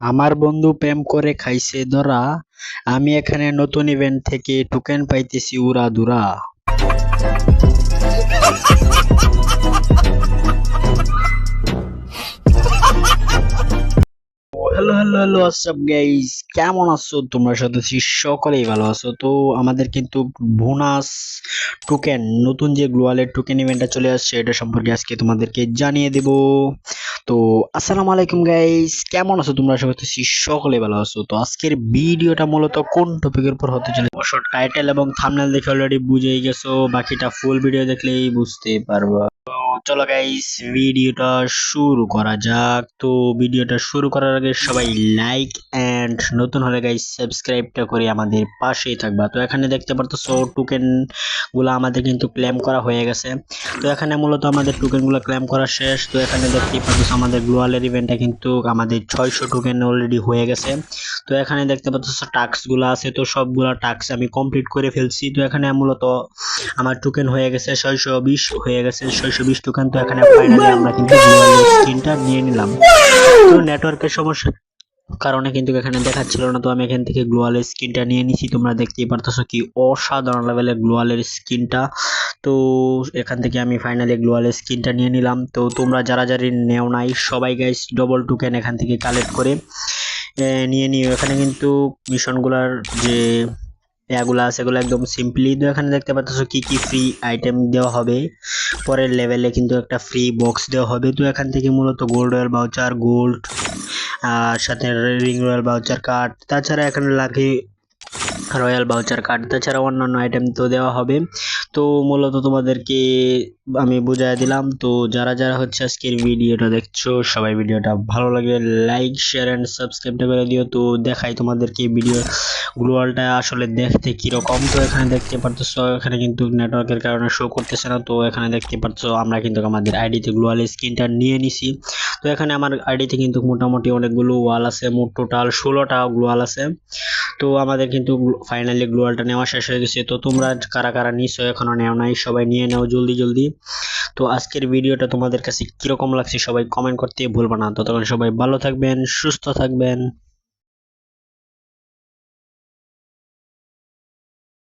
আমার বন্ধু প্রেম করে খাইছে, ধরা। আমি এখানে নতুন ইভেন্ট থেকে টোকেন পাইতেছি উড়াধুরা hello hello hello WhatsApp guys কেমন আছো? তোমরা সাথে সকলেই ভালো আছো। তো আমাদের কিন্তু বোনাস টোকেন নতুন যে গ্লোয়ালের টোকেন ইভেন্টটা চলে আসছে, এটা সম্পর্কে আজকে তোমাদেরকে জানিয়ে দেব। তো আসসালামু আলাইকুম গাইস কেমন আছো তোমরা? আশা করতেছি সকলে ভালো আছো। তো আজকের ভিডিওটা মূলত কোন টপিকের উপর হতে চলে শর্ট টাইটেল এবং থামনেল দেখে অলরেডি বুঝেই গেছো, বাকিটা ফুল ভিডিও দেখলেই বুঝতে পারবা। চলো গাইস ভিডিওটা শুরু করা যাক। তো ভিডিওটা শুরু করার আগে সবাই লাইক এন্ড নতুন হলে গাইস সাবস্ক্রাইবটা করে আমাদের পাশেই থাকবা। তো এখানে দেখতে পারতেছো টোকেনগুলো আমাদের কিন্তু ক্লেম করা হয়ে গেছে। তো এখানে মূলত আমাদের টোকেনগুলো ক্লেম করা শেষ। তো এখানে দেখতেই পাচ্ছ আমাদের গ্লোয়ালের ইভেন্টটা কিন্তু আমাদের ছয়শো টোকেন অলরেডি হয়ে গেছে। তো এখানে দেখতে পাচ্ছ টাস্কগুলো আছে। তো সবগুলো টাস্ক আমি কমপ্লিট করে ফেলছি। তো এখানে মূলত আমার টোকেন হয়ে গেছে ছয়শো বিশ, হয়ে গেছে ছয়শো বিশ টোকেন তো এখানে ফাইনালি আমরা কিন্তু স্ক্রিনটা নিয়ে নিলাম। তো নেটওয়ার্কের সমস্যা কারণে কিন্তু এখানে দেখাচ্ছিল না তো আমি এখান থেকে গ্লোয়ালের স্কিনটা নিয়ে নিছি। তোমরা দেখতেই পারতেছো কি অসাধারণ লেভেলের গ্লোয়ালের স্কিনটা তো এখান থেকে আমি ফাইনালি গ্লোয়ালের স্কিনটা নিয়ে নিলাম। তো তোমরা যারা যারা নেও নাই সবাই গাইস ডবল টোকেন এখান থেকে কালেক্ট করে নিয়ে নিও। এখানে কিন্তু মিশনগুলার যে এগুলো আছে এগুলো একদম সিম্পলি তো এখানে দেখতে পাচ্ছ কি কি ফ্রি আইটেম দেওয়া হবে। পরের লেভেলে কিন্তু একটা ফ্রি বক্স দেওয়া হবে। তো এখান থেকে মূলত গোল্ড রয়্যাল বাউচার গোল্ড আর সাথে রিং রয়্যাল বাউচার কার্ড তাছাড়া এখানে লাকি রয়্যাল বাউচার কার্ড। তাছাড়া অন্যান্য আইটেম তো দেওয়া হবে। তো মূলত তোমাদেরকে আমি বুঝাই দিলাম। তো যারা যারা হচ্ছে আজকের ভিডিওটা দেখছ, সবাই ভিডিওটা ভালো লাগে লাইক শেয়ার অ্যান্ড সাবস্ক্রাইবটা করে দিও। তো দেখাই তোমাদেরকে ভিডিও গ্লোয়ালটা আসলে দেখতে কীরকম। তো এখানে দেখতে পারতেছো, এখানে কিন্তু নেটওয়ার্কের কারণে শো করতেছে না। তো এখানে দেখতে পাচ্ছ আমরা কিন্তু আমাদের আইডিতে গ্লোয়াল স্ক্রিনটা নিয়ে নিছি। তো এখানে আমার আইডিতে কিন্তু মোটামুটি অনেকগুলো ওয়াল আছে। মোট টোটাল ষোলোটা গ্লোয়াল আছে। তো আমাদের কিন্তু ফাইনালি গ্লোয়ালটা নেওয়া শেষ হয়ে গেছে। তো তোমরা কারা কারা নিছো এখনও নেও নাই, সবাই নিয়ে নাও জলদি জলদি। তো আজকের ভিডিওটা তোমাদের কাছে কীরকম লাগছে সবাই কমেন্ট করতে ভুলবা না। ততক্ষণ সবাই ভালো থাকবেন, সুস্থ থাকবেন।